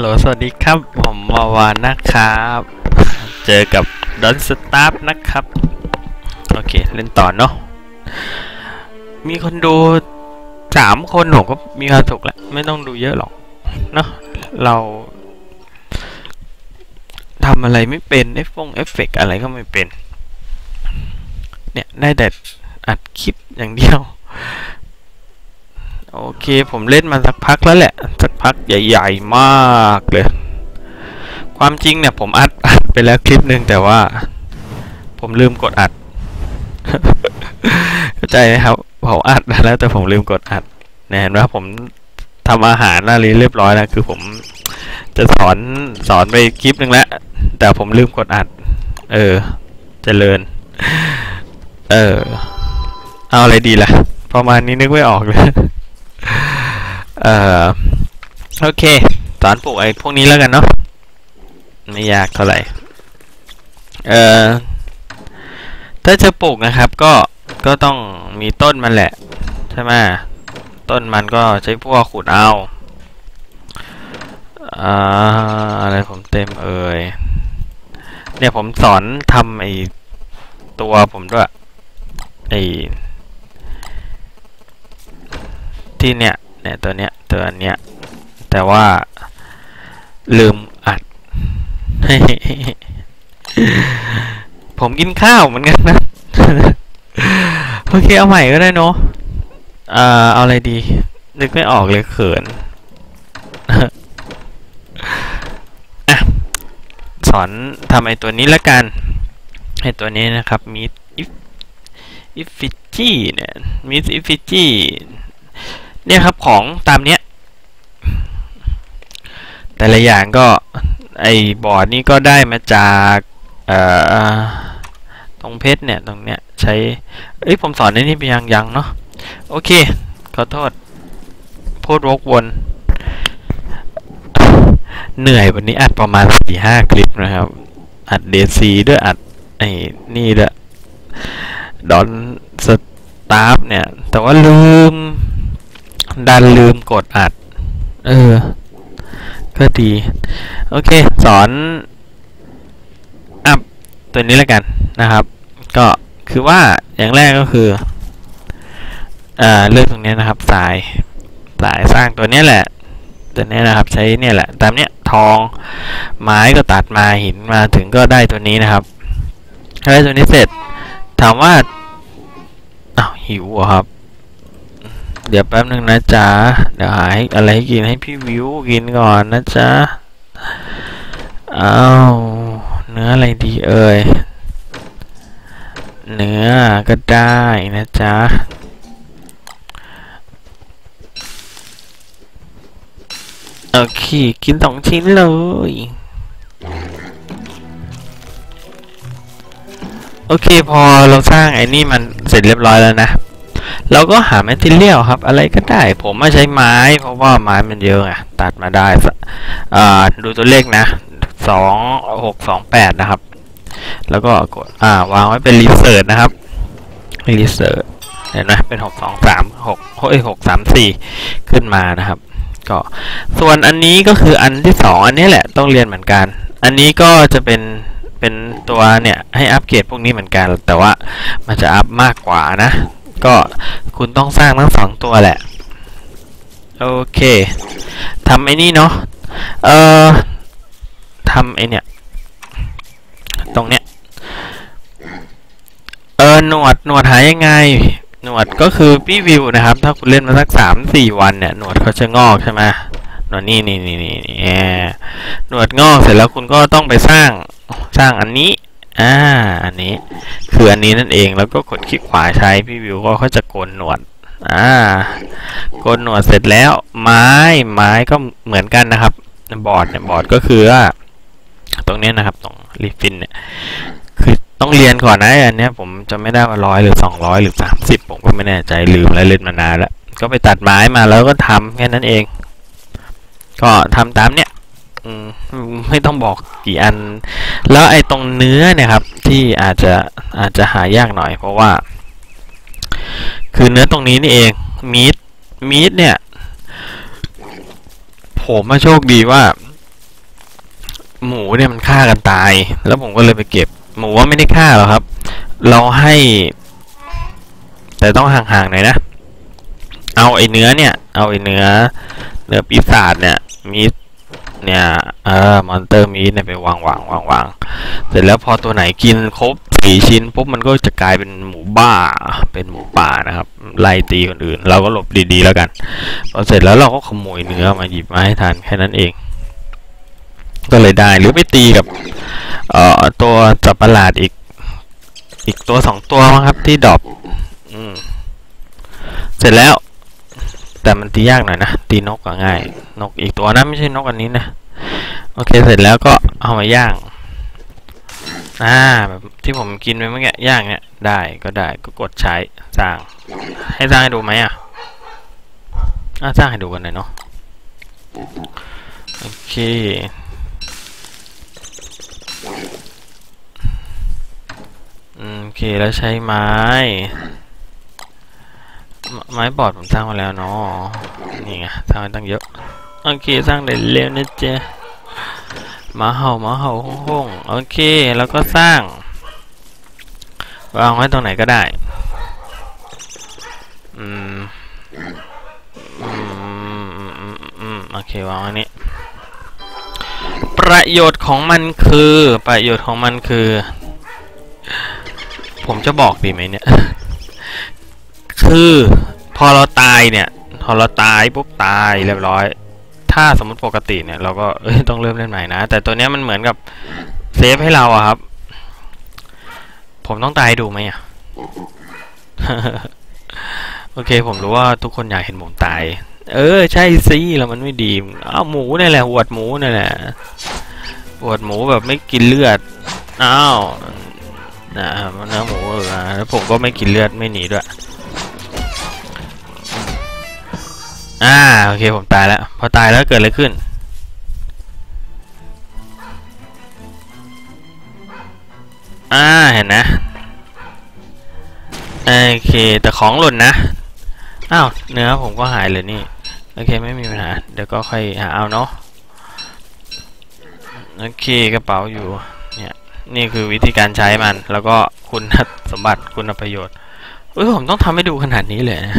ลโหล สวัสดีครับ ผมวาวานนะครับ เจอกับดอนสตาร์นะครับ โอเค เล่นต่อเนาะ มีคนดูสามคนผมก็มีความสุขแล้ว ไม่ต้องดูเยอะหรอก เนาะ เราทำอะไรไม่เป็นเอฟฟงเอฟเฟกอะไรก็ไม่เป็น เนี่ย ได้แต่อัดคลิปอย่างเดียว โอเคผมเล่นมาสักพักแล้วแหละ สักพักใหญ่ ๆ มากเลย ความจริงเนี่ย ผมอัดอัดไปแล้วคลิปหนึ่งแต่ว่า ผมลืมกดอัดเข้าใจไหมครับผมอัดแล้วแต่ผมลืมกดอัดเนี่ยเห็นไหมผมทำอาหารอะไรเรียบร้อยแล้วคือผมจะสอนสอนไปคลิปหนึ่งแล้ว แต่ผมลืมกดอัด เออจเจริญ เออ เอาอะไรดีล่ะ ประมาณนี้นึกไม่ออกเลย เอ่อโอเค สอนปลูกไอ้พวกนี้แล้วกันเนาะไม่ยากเท่าไหร่เอ่อถ้าจะปลูกนะครับ ก็ก็ต้องมีต้นมันแหละ ใช่ไหมต้นมันก็ใช้พวกขุดเอาอ่าอะไรผมเต็มเอ่ยเนี่ยผมสอนทำไอ้ตัวผมด้วยไอ้ ที่เนี่ยเนี่ยตัวเนี้ยตัวเนี้ยแต่ว่าลืมอัด ผมกินข้าวเหมือนกันนะ โอเคเอาใหม่ก็ได้เนาะอ่าเอาอะไรดี นึกไม่ออกเลยเขินอะสอนทำไอตัวนี้ละกันไอตัวนี้นะครับมีอิฟอิฟิจีเนี่ยมีอิฟิจี เนี่ยครับของตามเนี้ย แต่ละอย่างก็ไอบอร์ดนี้ก็ได้มาจากเอ่อตรงเพชรเนี่ย ตรงเนี้ยใช้ เอ้ย ผมสอนในนี้ไปยังยังเนาะโอเค ขอโทษ พูดวกวน เหนื่อยวันนี้อัดประมาณสี่ห้าคลิปนะครับ อัดเดซีด้วยอัดไอ้นี่ด้วยดอนสตาฟเนี่ย แต่ว่าลืม ดันลืมกดอัด เออ ก็ดี โอเค สอนอัพตัวนี้แล้วกันนะครับ ก็คือว่าอย่างแรกก็คืออ่าเลือกตรงนี้นะครับ สายสายสร้างตัวนี้แหละ ตัวนี้นะครับ ใช้เนี่ยแหละ ตามเนี้ยทองไม้ก็ตัดมาหินมาถึงก็ได้ตัวนี้นะครับได้ตัวนี้เสร็จ ถามว่าอ้าวหิวเหรอครับ เดี๋ยวแป๊บนึงนะจ๊ะ เดี๋ยวหาให้อะไรให้กินให้พี่วิวกินก่อนนะจ๊ะ เอาเนื้ออะไรดีเอ่ย เนื้อก็ได้นะจ๊ะโอเค กินสองชิ้นเลย โอเค พอเราสร้างไอ้นี่มันเสร็จเรียบร้อยแล้วนะ เราก็หาแมทเทียลครับ อะไรก็ได้ ผมมาใช้ไม้ เพราะว่าไม้มันเยอะไงตัดมาได้ดูตัวเลขนะสองหกสองแปดนะครับ แล้วก็กดอ่าวางไว้เป็นรีเสิร์ชนะครับรีเสิร์ชเห็นไหมเป็นหกสองสามหกเฮ้ยหกสามสี่ขึ้นมานะครับ ก็ส่วนอันนี้ก็คืออันที่สองอันนี้แหละต้องเรียนเหมือนกัน อันนี้ก็จะเป็นเป็นตัวเนี่ยให้อัปเกรดพวกนี้เหมือนกัน แต่ว่ามันจะอัพมากกว่านะ ก็คุณต้องสร้างทั้งสองตัวแหละ โอเคทำไอ้นี่เนาะเอ่อทำไอ้เนี่ย ตรงเนี้ย เออหนวดหนวดหายยังไง หนวดก็คือพี่วิวนะครับ ถ้าคุณเล่นมาสักสามสี่วันเนี่ย หนวดเขาจะงอกใช่ไหมหนวดนี่นี่นี่นี่นี่หนวดงอกเสร็จแล้วคุณก็ต้องไปสร้างสร้างอันนี้ อ่า อันนี้ คืออันนี้นั่นเอง แล้วก็กดคลิกขวาใช้ พี่วิวก็เขาจะโกนหนวด อ่า โกนหนวดเสร็จแล้ว ไม้ ไม้ก็เหมือนกันนะครับ บอร์ดเนี่ย บอร์ดก็คือว่า ตรงนี้นะครับ ตรงรีฟินเนี่ย คือต้องเรียนก่อนนะ อันเนี้ยผมจะไม่ได้ว่าร้อยหรือสองร้อยหรือสามสิบผมก็ไม่แน่ใจ ลืมแล้วเล่นมานานแล้ว ก็ไปตัดไม้มาแล้วก็ทำแค่นั้นเอง ก็ทำตามเนี้ย ไม่ต้องบอกกี่อัน แล้วไอ้ตรงเนื้อเนี่ยครับ ที่อาจจะอาจจะหายากหน่อยเพราะว่า คือเนื้อตรงนี้นี่เองมีดมีดเนี่ย ผมมาโชคดีว่า หมูเนี่ยมันฆ่ากันตาย แล้วผมก็เลยไปเก็บ หมูว่าไม่ได้ฆ่าหรอกครับ เราให้ แต่ต้องห่างๆหน่อยนะ เอาไอ้เนื้อเนี่ย เอาไอ้เนื้อ เนื้อปีศาจเนี่ยมี เนี่ยเออมอนเตอร์มีเนี่ยไปวางวางวางวางเสร็จแล้วพอตัวไหนกินครบสี่ชิ้นปุ๊บมันก็จะกลายเป็นหมูบ้าเป็นหมูป่านะครับ ไล่ตีคนอื่น เราก็หลบดีๆแล้วกันพอเสร็จแล้วเราก็ขโมยเนื้อมาหยิบมาให้ทานแค่นั้นเอง ก็เลยได้หรือไปตีกับเอ่อตัวจับประหลาดอีก อีกตัวสองตัวมั้งครับที่ดรอปอืมเสร็จแล้ว แต่มันตียากหน่อยนะ ตีนกก็ง่าย นกอีกตัวนะไม่ใช่นกอันนี้นะ โอเคเสร็จแล้วก็เอามาย่าง อ่าแบบที่ผมกินไปเมื่อกี้ย่างเนี่ยได้ก็ได้ก็กดใช้สร้าง ให้สร้างให้ดูไหมอะอะสร้างให้ดูกันหน่อยเนาะโอเคโอเคแล้วใช้ไม้ ไม้บอร์ดผมสร้างมาแล้วเนาะนี่ไงสร้างมาตั้งเยอะโอเคสร้างได้เร็วนะเจ๊มาเห่ามาเห่าห้องห้องโอเคแล้วก็สร้างวางไว้ตรงไหนก็ได้อืมอืมอืมอืมอืมโอเควางไว้นี้ประโยชน์ของมันคือ ประโยชน์ของมันคือ ผมจะบอกดีไหมเนี่ย คือพอเราตายเนี่ย พอเราตายปุ๊บตายเรียบร้อย ถ้าสมมติปกติเนี่ย เราก็เอ้ยต้องเริ่มเล่นใหม่นะ แต่ตัวเนี้ยมันเหมือนกับเซฟให้เราอะครับ ผมต้องตายดูไหมอะโอเค ผมรู้ว่าทุกคนอยากเห็นผมตาย เออ ใช่สิแล้วมันไม่ดีอ้าวหมูนี่แหละหวดหมูนี่แหละหวดหมูแบบไม่กินเลือดอ้าวนะเนื้อหมูเออแล้วผมก็ไม่กินเลือดไม่หนีด้วย อ่าโอเคผมตายแล้วพอตายแล้วเกิดอะไรขึ้น อ่าเห็นนะโอเคแต่ของหล่นนะอ้าวเนื้อผมก็หายเลยนี่โอเคไม่มีปัญหาเดี๋ยวก็ค่อยหาเอาเนาะโอเคกระเป๋าอยู่เนี่ยนี่คือวิธีการใช้มันแล้วก็คุณสมบัติคุณประโยชน์เอ้ยผมต้องทำให้ดูขนาดนี้เลยนะ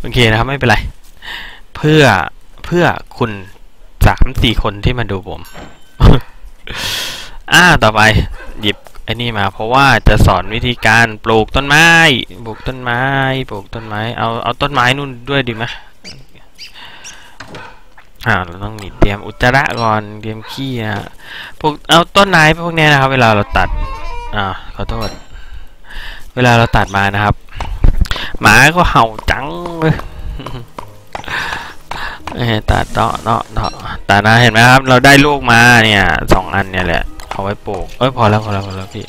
โอเคนะครับไม่เป็นไร เพื่อเพื่อคุณสามสี่คนที่มาดูผม อ่าต่อไปหยิบไอ้นี่มา เพราะว่าจะสอนวิธีการปลูกต้นไม้ ปลูกต้นไม้ ปลูกต้นไม้ เอาเอาต้นไม้นู่นด้วยดีไหมอ่าเราต้องมีเตรียมอุจจาระก่อนเตรียมขี้นะพวกเอาต้นไม้พวกนี้นะครับ เวลาเราตัด อ่าขอโทษ เวลาเราตัดมานะครับ หมาก็เห่าจังเลยเอ้ยตัดเนาะเนาะเนาะตัดนะเห็นไหมครับ เราได้ลูกมาเนี่ยสองอันเนี่ยแหละเอาไว้ปลูกเอ้ยพอแล้วพอแล้วพอแล้วพี่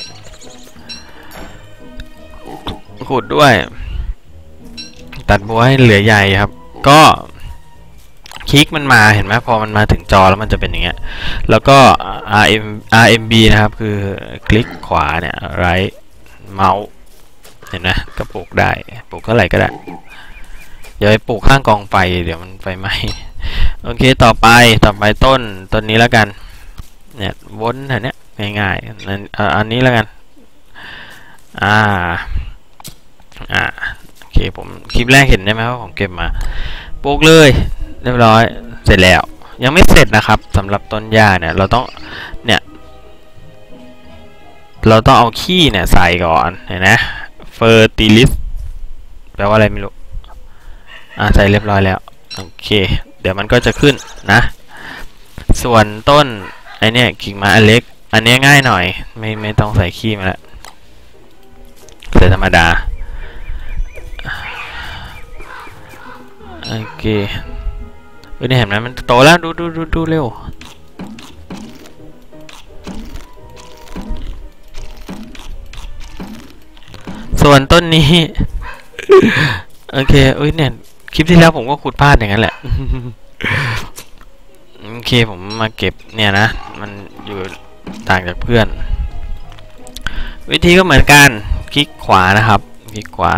ขุดด้วย ตัดบัวให้เหลือใหญ่ครับ ก็คลิกมันมาเห็นไหมพอมันมาถึงจอแล้วมันจะเป็นอย่างเงี้ย แล้วก็ RM RMB นะครับ คือคลิกขวาเนี่ยไรเมาส์ เห็นไหมก็ปลูกได้ปลูกเท่าไหร่ก็ได้อย่าไปปลูกข้างกองไฟเดี๋ยวมันไฟไหม้โอเคต่อไปต่อไปต้นต้นนี้แล้วกัน เนี่ยวนแถวเนี้ยง่ายๆนั่นเอาอันนี้แล้วกันอ่าอ่าโอเคผมคลิปแรกเห็นได้ไหมว่าผมเก็บมาปลูกเลยเรียบร้อยเสร็จแล้ว ยังไม่เสร็จนะครับสำหรับต้นหญ้าเนี่ยเราต้องเนี่ยเราต้องเอาขี้เนี่ยใส่ก่อนเห็นไหม เฟอร์ติลิสแปลว่าอะไรไม่รู้ อ่าใส่เรียบร้อยแล้ว โอเค เดี๋ยวมันก็จะขึ้นนะ ส่วนต้นไอเนี่ยกิ่งไม้อันเล็ก อันเนี้ยง่ายหน่อย ไม่ไม่ต้องใส่ขี้มาแล้วใส่ธรรมดา โอเคเออเนี่ยเห็นไหมมันโตแล้ว ดูดูดูดูเร็ว ส่วนต้นนี้ โอเคเอ้ยเนี่ยคลิปที่แล้วผมก็ขุดพลาดอย่างนั้นแหละ โอเคผมมาเก็บเนี่ยนะ มันอยู่ต่างจากเพื่อน วิธีก็เหมือนกัน คลิกขวานะครับ คลิกขวา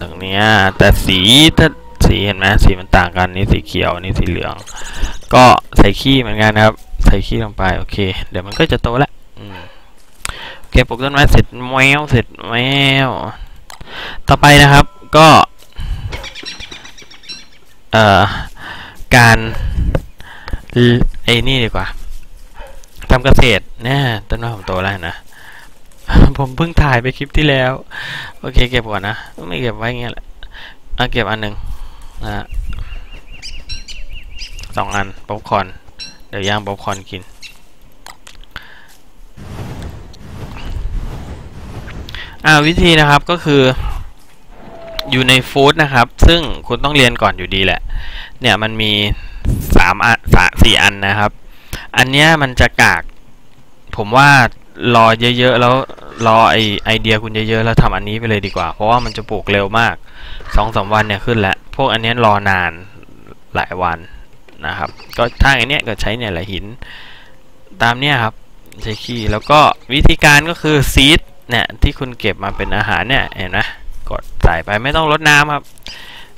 ตรงนี้แต่สีถ้าสีเห็นไหมสีมันต่างกันนี่สีเขียวนี่สีเหลือง ก็ใส่ขี้เหมือนกันนะครับ ใส่ขี้ลงไป โอเค เดี๋ยวมันก็จะโตแล้วอืม โอเคปลูกต้นไม้เสร็จแมวเสร็จแมวต่อไปนะครับก็เอ่อการไอ้นี่ดีกว่าทำเกษตรเนี่ยต้นไม้ผมโตแล้วนะผมเพิ่งถ่ายไปคลิปที่แล้ว โอเคเก็บก่อนนะ ไม่เก็บไว้เงี้ยแหละเอาเก็บอันหนึ่งนะสองอันป๊อปคอน เดี๋ยวย่างป๊อปคอนกิน อ่าวิธีนะครับก็คืออยู่ในฟู้ดนะครับ ซึ่งคุณต้องเรียนก่อนอยู่ดีแหละ เนี่ยมันมีสามอันสามสี่อันนะครับ อันเนี้ยมันจะกาก ผมว่ารอเยอะๆแล้วรอไอไอเดียคุณเยอะๆแล้วทำอันนี้ไปเลยดีกว่า เพราะว่ามันจะปลูกเร็วมากสองสามวันเนี่ยขึ้นแล้ว พวกอันเนี้ยรอนานหลายวันนะครับ ก็ถ้าอันเนี้ยก็ใช้เนี่ยแหละหิน ตามเนี้ยครับใช้ขี้แล้วก็วิธีการก็คือซีด เนี่ยที่คุณเก็บมาเป็นอาหารเนี่ยเห็นไหมกดใส่ไปไม่ต้องรดน้ำครับ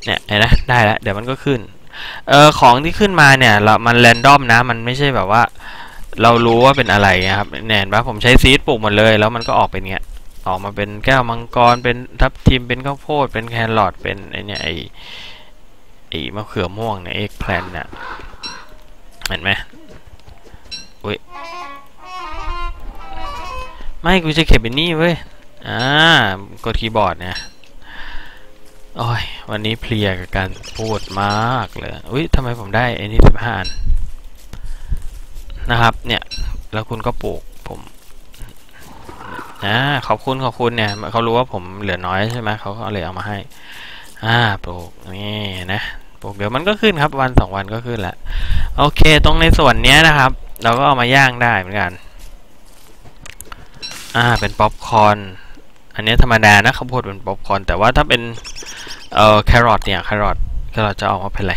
เนี่ยเห็นไหมได้แล้วเดี๋ยวมันก็ขึ้นเออของที่ขึ้นมาเนี่ยเรามันแรนดอมนะมันไม่ใช่แบบว่า เรารู้ว่าเป็นอะไรนะครับเนี่ยเห็นปะผมใช้ซีดปลูกหมดเลย แล้วมันก็ออกเป็นเงี้ยออกมาเป็นแก้วมังกรเป็นทับทิมเป็นข้าวโพดเป็นแครอทเป็นไอเนี่ยไอไอมะเขือม่วงเนี่ยเอ็กแพลนเนี่ยเห็นไหมอุ้ย ไม่กูจะเก็บเป็นนี่เว้ย อ่ากดคีย์บอร์ดเนี่ยโอ้ย วันนี้เพลียกับการพูดมากเลย อุ้ยทำไมผมได้ไอ้นี่สิบห้าอัน นะครับ เนี่ย แล้วคุณก็ปลูกผมอ่าขอบคุณขอบคุณเนี่ยเขารู้ว่าผมเหลือน้อยใช่ไหมเขาก็เลยเอามาให้ อ่าปลูกนี่นะปลูกเดี๋ยวมันก็ขึ้นครับ วันสองวันก็ขึ้นแหละโอเค ตรงในส่วนเนี้ยนะครับ เราก็เอามาย่างได้เหมือนกัน อ่าเป็นป๊อปคอร์นอันนี้ธรรมดานะข้าวโพดเป็นป๊อปคอร์นแต่ว่าถ้าเป็นเอ่อแครอทเนี่ยแครอทแครอทจะออกมาเป็นอะไร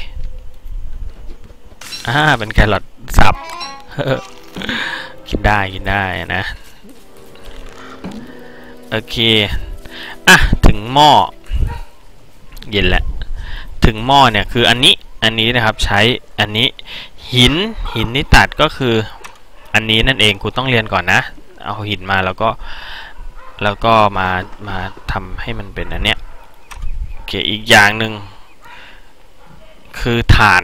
อ่าเป็นแครอทสับกินได้กินได้นะโอเคอะถึงหม้อเย็นแล้วถึงหม้อเนี่ยคืออันนี้อันนี้นะครับใช้อันนี้หินหินที่ตัดก็คืออันนี้นั่นเองคุณต้องเรียนก่อนนะ เอาหินมาแล้วก็แล้วก็มามาทำให้มันเป็นอันเนี้ยโอเคอีกอย่างหนึ่งคือถ่าน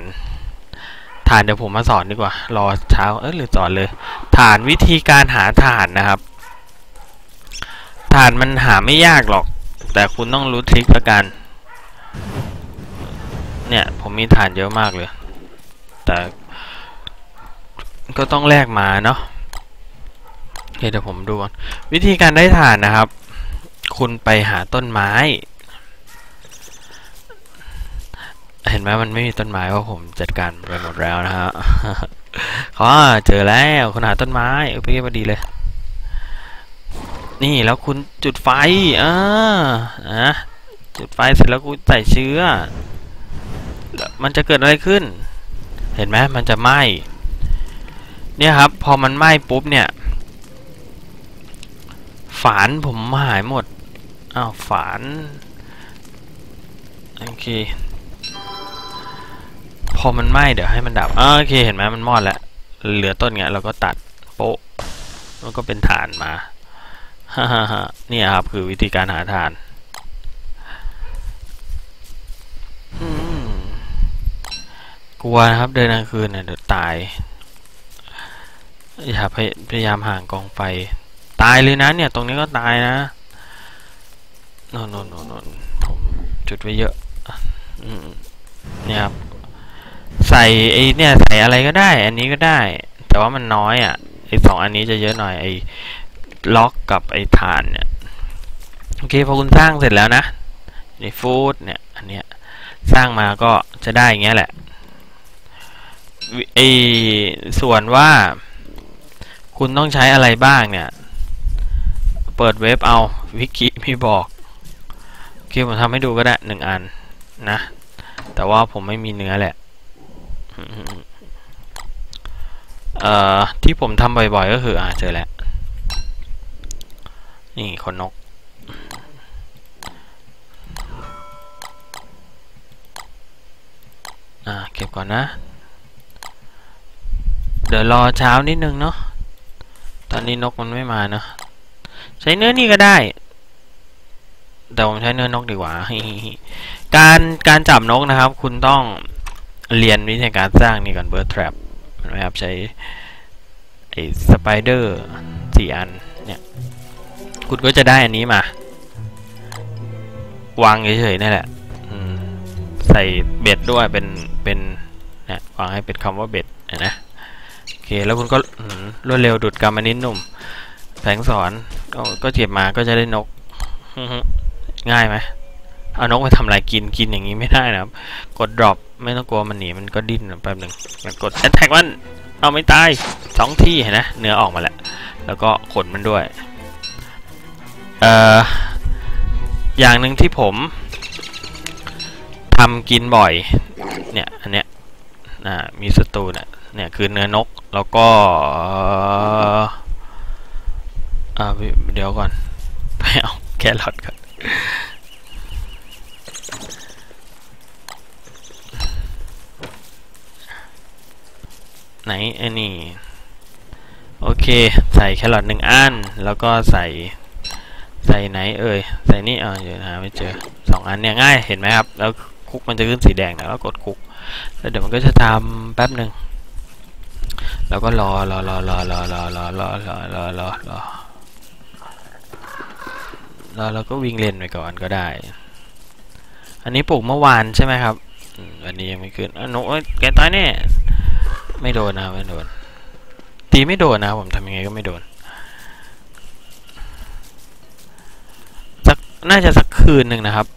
ฐานเดี๋ยวผมมาสอนดีกว่า รอเช้าเออหรือสอนเลย ฐานวิธีการหาฐานนะครับ ฐานมันหาไม่ยากหรอก แต่คุณต้องรู้ทริคละกัน เนี่ยผมมีฐานเยอะมากเลย แต่ก็ต้องแลกมาเนาะ เคเดี๋ยวผมดูก่อนวิธีการได้ฐานนะครับ คุณไปหาต้นไม้ เห็นไหมมันไม่มีต้นไม้ว่าะผมจัดการไปหมดแล้วนะฮะขอเจอแล้วคุณหาต้นไม้โอเคพอดีเลย นี่แล้วคุณจุดไฟอ่านะจุดไฟเสร็จแล้วคุณใส่เชื้อ มันจะเกิดอะไรขึ้น เห็นไหมมันจะไหม้เนี่ยครับ พอมันไหม้ปุ๊บเนี่ย ฝานผมหายหมด อ้าวฝาน โอเค พอมันไหม้เดี๋ยวให้มันดับอโอเคเห็นไหมมันมอดแล้ว เหลือต้นเงี้ยเราก็ตัดโป๊ะมันก็เป็นฐานมาฮ่าฮ่าฮ่านี่ครับคือวิธีการหาฐานกลัวนะครับเดินกลางคืนเนี่ยเดี๋ยวตาย อย่าพยายามห่างกองไฟ ตายเลยนะเนี่ย ตรงนี้ก็ตายนะน่นน่นโน่นผมจุดไว้เยอะอเนี่ยครับ ใส่ไอ้เนี่ยใส่อะไรก็ได้ อันนี้ก็ได้ แต่ว่ามันน้อยอะไอ้สองอันนี้จะเยอะหน่อยไอ้ล็อกกับไอ้ฐานเนี่ยโอเคพอคุณสร้างเสร็จแล้วนะในฟูดเนี่ยอันเนี้ยสร้างมาก็จะได้อย่างเงี้ยแหละไอ้ส่วนว่า คุณต้องใช้อะไรบ้างเนี่ย เปิดเว็บเอาวิกิมีบอกโอเคผมทำให้ดูก็ได้หนึ่งอันนะ แต่ว่าผมไม่มีเนื้อแหละเอ่อที่ผมทำบ่อยๆ ก็คืออ่าเจอแล้ว นี่คนนก อ่า เก็บก่อนนะ เดี๋ยวรอเช้านิดนึงเนาะตอนนี้นกมันไม่มาเนาะ ใช้เนื้อนี่ก็ได้ แต่ผมใช้เนื้อนกดีกว่า การการจับนกนะครับ คุณต้องเรียนวิธีการสร้างนี่ก่อนเบิร์ดแทรปนะครับใช้ไอ้สไปเดอร์สี่อันเนี่ยคุณก็จะได้อันนี้มาวางเฉยๆนี่แหละใส่เบ็ดด้วยเป็นเป็นเนี่ยวางให้เป็นคำว่าเบ็ดนะโอเคแล้วคุณก็รวดเร็วดุดกรรมนิดหนุ่ม แสงสอนก็เจ็บมาก็จะได้นก ง่ายไหมเอานกไปทำอะไรกินกินอย่างนี้ไม่ได้นะครับ กด drop ไม่ต้องกลัวมันหนีมันก็ดิ้นแป๊บหนึ่งมันกด attack มันเอาไม่ตายสองที่เห็นนะเนื้อออกมาแล้ว แล้วก็ขนมันด้วยเอ่ออย่างหนึ่งที่ผมทำกินบ่อย เนี่ยอันเนี้ยอ่ามีสตูเนี่ยเนี่ยคือเนื้อนกแล้วก็ อ่าเดี๋ยวก่อน ไปเอาแครอทก่อนไหนไอ้นี่ โอเค ใส่แครอทหนึ่งอัน แล้วก็ใส่ ใส่ไหนเอ่ย ใส่นี่อ่าเดี๋ยวหาไม่เจอสองอันเนี่ยง่ายเห็นไหมครับ แล้วคุกมันจะขึ้นสีแดงนะแล้วกดคุก แล้วเดี๋ยวมันก็จะทำแป๊บหนึ่งแล้วก็รอรอรอรอรอรอรอรอรอรอรอรอ แล้วเราก็วิ่งเล่นไปก่อนก็ได้ อันนี้ปลูกเมื่อวานใช่ไหมครับ อันนี้ยังไม่ขึ้นอะหน้แกตายแน่ ไม่โดนนะไม่โดน ตีไม่โดนนะผมทำยังไงก็ไม่โดน สักน่าจะสักคืนหนึ่งนะครับ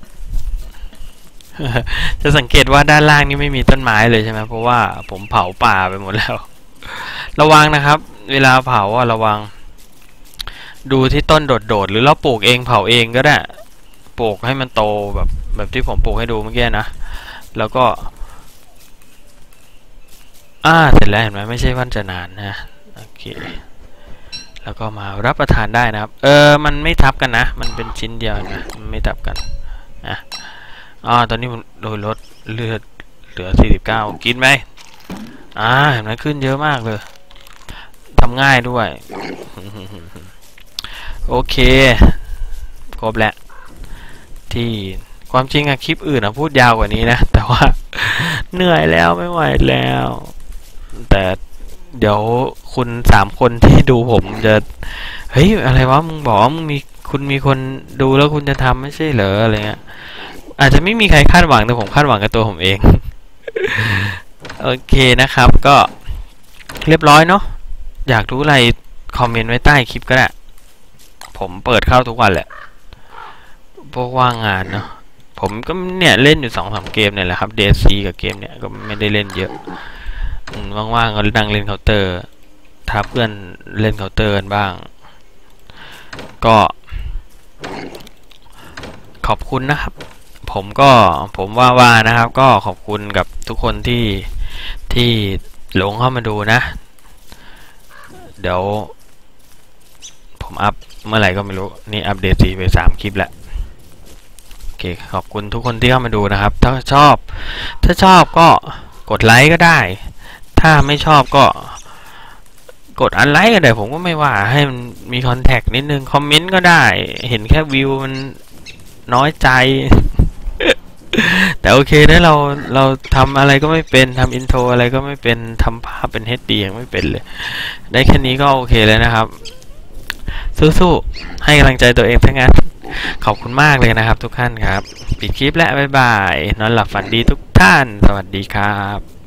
จะสังเกตว่าด้านล่างนี่ไม่มีต้นไม้เลยใช่ไหมเพราะว่าผมเผาป่าไปหมดแล้ว ระวังนะครับ เวลาเผาอะระวัง ดูที่ต้นโดดๆหรือเราปลูกเองเผาเองก็ได้ปลูกให้มันโตแบบแบบที่ผมปลูกให้ดูเมื่อกี้นะ แล้วก็อ่าเสร็จแล้วเห็นไหมไม่ใช่วันจะนานนะโอเคแล้วก็มารับประทานได้นะครับ เออมันไม่ทับกันนะ มันเป็นชิ้นเดียวนะมันไม่ทับกันอะอ่าตอนนี้มันโดยลดเลือดเหลือ 49 กินไหมอ่าเห็นไหมขึ้นเยอะมากเลยทำง่ายด้วย โอเค ครบแล้ว ที่ความจริงอะคลิปอื่นอะพูดยาวกว่านี้นะ แต่ว่า เหนื่อยแล้วไม่ไหวแล้ว แต่เดี๋ยวคุณสามคนที่ดูผมจะเฮ้ยอะไรวะมึงบอกว่ามึงมีคุณมีคนดูแล้วคุณจะทำไม่ใช่เหรออะไรเงี้ยอาจจะไม่มีใครคาดหวังแต่ผมคาดหวังกับตัวผมเอง โอเคนะครับ ก็เรียบร้อยเนาะอยากรู้อะไรคอมเมนต์ไว้ใต้คลิปก็ได้ ผมเปิดเข้าทุกวันแหละพวกว่างงานเนาะผมก็เนี่ยเล่นอยู่สองสามเกมเนี่ยแหละครับ DSC กับเกมเนี่ยก็ไม่ได้เล่นเยอะว่างๆก็นั่งเล่นเคาน์เตอร์ท้าเพื่อนเล่นเคาน์เตอร์กันบ้าง ก็ ขอบคุณนะครับ ผมก็ผมว่าว่านะครับ ก็ขอบคุณกับทุกคนที่ที่หลงเข้ามาดูนะ เดี๋ยว ผมอัพเมื่อไหร่ก็ไม่รู้ นี่อัปเดตสีไปสามคลิปแล้วโอเคขอบคุณทุกคนที่เข้ามาดูนะครับ ถ้าชอบ ถ้าชอบก็กดไลค์ก็ได้ ถ้าไม่ชอบก็กดอันไลค์ก็ได้ผมก็ไม่ว่าให้มันมีคอนแทคนิดนึง คอมเมนต์ก็ได้ เห็นแค่วิวมันน้อยใจ แต่โอเคนะเราเราทำอะไรก็ไม่เป็นทำอินโทรอะไรก็ไม่เป็นทำภาพเป็น HD ยังไม่เป็นเลย ได้แค่นี้ก็โอเคเลยนะครับ สู้ๆให้กำลังใจตัวเองทั้งนั้นขอบคุณมากเลยนะครับทุกท่านครับ ปิดคลิปและบ๊ายบาย นอนหลับฝันดีทุกท่าน สวัสดีครับ